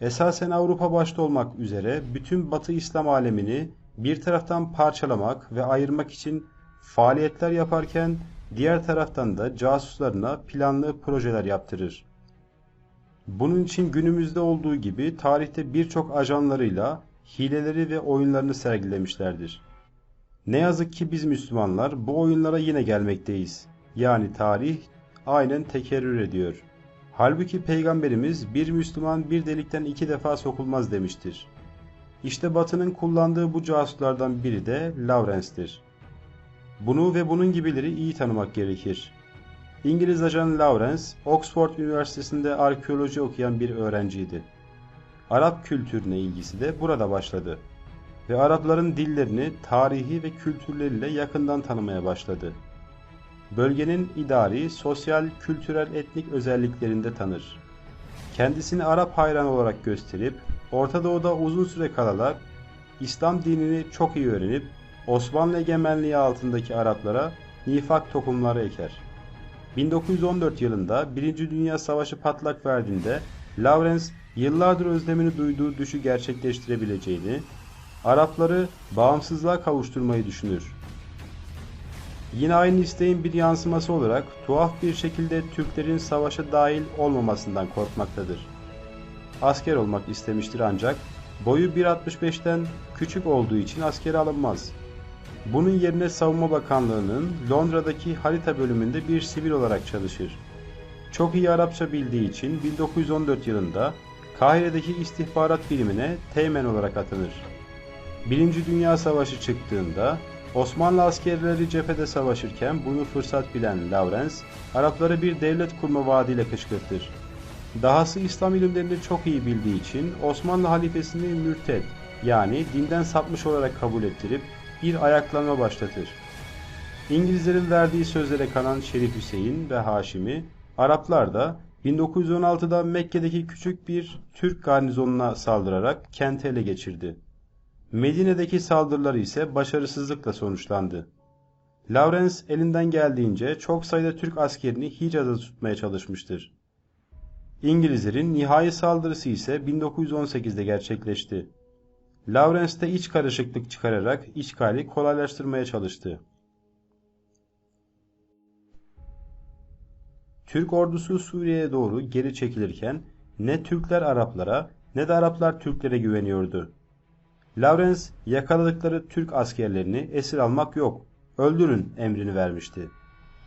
esasen Avrupa başta olmak üzere bütün Batı İslam alemini bir taraftan parçalamak ve ayırmak için faaliyetler yaparken diğer taraftan da casuslarına planlı projeler yaptırır. Bunun için günümüzde olduğu gibi tarihte birçok ajanlarıyla hileleri ve oyunlarını sergilemişlerdir. Ne yazık ki biz Müslümanlar bu oyunlara yine gelmekteyiz. Yani tarih aynen tekerrür ediyor. Halbuki Peygamberimiz bir Müslüman bir delikten iki defa sokulmaz demiştir. İşte Batı'nın kullandığı bu casuslardan biri de Lawrence'tir. Bunu ve bunun gibileri iyi tanımak gerekir. İngiliz ajan Lawrence, Oxford Üniversitesi'nde arkeoloji okuyan bir öğrenciydi. Arap kültürüne ilgisi de burada başladı ve Arapların dillerini, tarihi ve kültürleriyle yakından tanımaya başladı. Bölgenin idari, sosyal, kültürel, etnik özelliklerinde tanır. Kendisini Arap hayranı olarak gösterip Orta Doğu'da uzun süre kalarak İslam dinini çok iyi öğrenip Osmanlı egemenliği altındaki Araplara nifak tohumları eker. 1914 yılında 1. Dünya Savaşı patlak verdiğinde Lawrence yıllardır özlemini duyduğu düşü gerçekleştirebileceğini, Arapları bağımsızlığa kavuşturmayı düşünür. Yine aynı isteğin bir yansıması olarak tuhaf bir şekilde Türklerin savaşa dahil olmamasından korkmaktadır. Asker olmak istemiştir ancak boyu 1.65'ten küçük olduğu için askere alınmaz. Bunun yerine Savunma Bakanlığı'nın Londra'daki harita bölümünde bir sivil olarak çalışır. Çok iyi Arapça bildiği için 1914 yılında Kahire'deki istihbarat birimine teğmen olarak atanır. Birinci Dünya Savaşı çıktığında Osmanlı askerleri cephede savaşırken bunu fırsat bilen Lawrence, Arapları bir devlet kurma vaadiyle kışkırtır. Dahası İslam ilimlerini çok iyi bildiği için Osmanlı halifesini mürted yani dinden sapmış olarak kabul ettirip bir ayaklanma başlatır. İngilizlerin verdiği sözlere kanan Şerif Hüseyin ve Haşimi, Araplar da 1916'da Mekke'deki küçük bir Türk garnizonuna saldırarak kenti ele geçirdi. Medine'deki saldırıları ise başarısızlıkla sonuçlandı. Lawrence elinden geldiğince çok sayıda Türk askerini Hicaz'da tutmaya çalışmıştır. İngilizlerin nihai saldırısı ise 1918'de gerçekleşti. Lawrence de iç karışıklık çıkararak işgali kolaylaştırmaya çalıştı. Türk ordusu Suriye'ye doğru geri çekilirken ne Türkler Araplara ne de Araplar Türklere güveniyordu. Lawrence yakaladıkları Türk askerlerini esir almak yok, öldürün emrini vermişti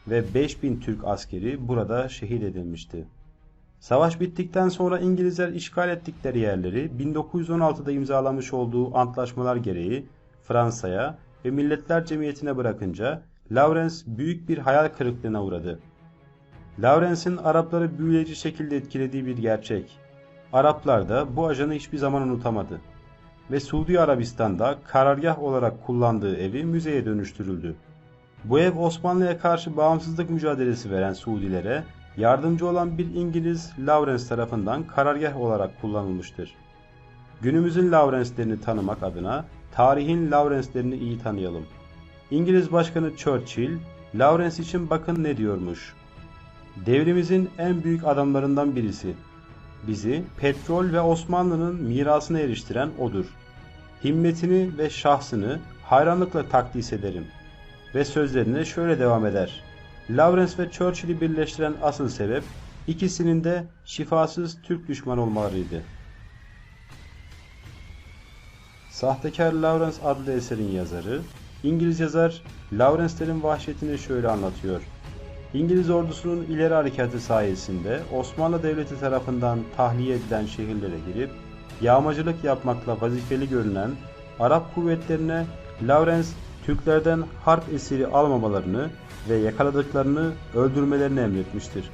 ve 5000 Türk askeri burada şehit edilmişti. Savaş bittikten sonra İngilizler işgal ettikleri yerleri 1916'da imzalamış olduğu antlaşmalar gereği Fransa'ya ve Milletler Cemiyeti'ne bırakınca Lawrence büyük bir hayal kırıklığına uğradı. Lawrence'in Arapları büyüleyici şekilde etkilediği bir gerçek. Araplar da bu ajanı hiçbir zaman unutamadı ve Suudi Arabistan'da karargah olarak kullandığı evi müzeye dönüştürüldü. Bu ev Osmanlı'ya karşı bağımsızlık mücadelesi veren Suudilere yardımcı olan bir İngiliz Lawrence tarafından karargah olarak kullanılmıştır. Günümüzün Lawrence'lerini tanımak adına tarihin Lawrence'lerini iyi tanıyalım. İngiliz Başkanı Churchill, Lawrence için bakın ne diyormuş. Devrimizin en büyük adamlarından birisi. Bizi petrol ve Osmanlı'nın mirasına eriştiren odur. Himmetini ve şahsını hayranlıkla takdis ederim. Ve sözlerine şöyle devam eder. Lawrence ve Churchill'i birleştiren asıl sebep ikisinin de şifasız Türk düşman olmalarıydı. Sahtekar Lawrence adlı eserin yazarı, İngiliz yazar Lawrence'lerin vahşetini şöyle anlatıyor. İngiliz ordusunun ileri harekatı sayesinde Osmanlı Devleti tarafından tahliye edilen şehirlere girip yağmacılık yapmakla vazifeli görünen Arap kuvvetlerine Lawrence Türklerden harp esiri almamalarını ve yakaladıklarını öldürmelerini emretmiştir.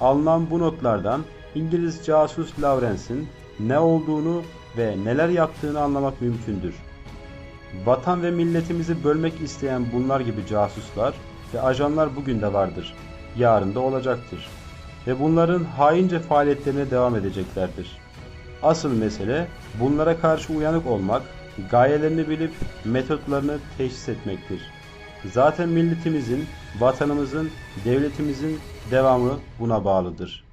Alınan bu notlardan İngiliz casus Lawrence'in ne olduğunu ve neler yaptığını anlamak mümkündür. Vatan ve milletimizi bölmek isteyen bunlar gibi casuslar ve ajanlar bugün de vardır. Yarın da olacaktır. Ve bunların haince faaliyetlerine devam edeceklerdir. Asıl mesele bunlara karşı uyanık olmak, gayelerini bilip metotlarını teşhis etmektir. Zaten milletimizin, vatanımızın, devletimizin devamı buna bağlıdır.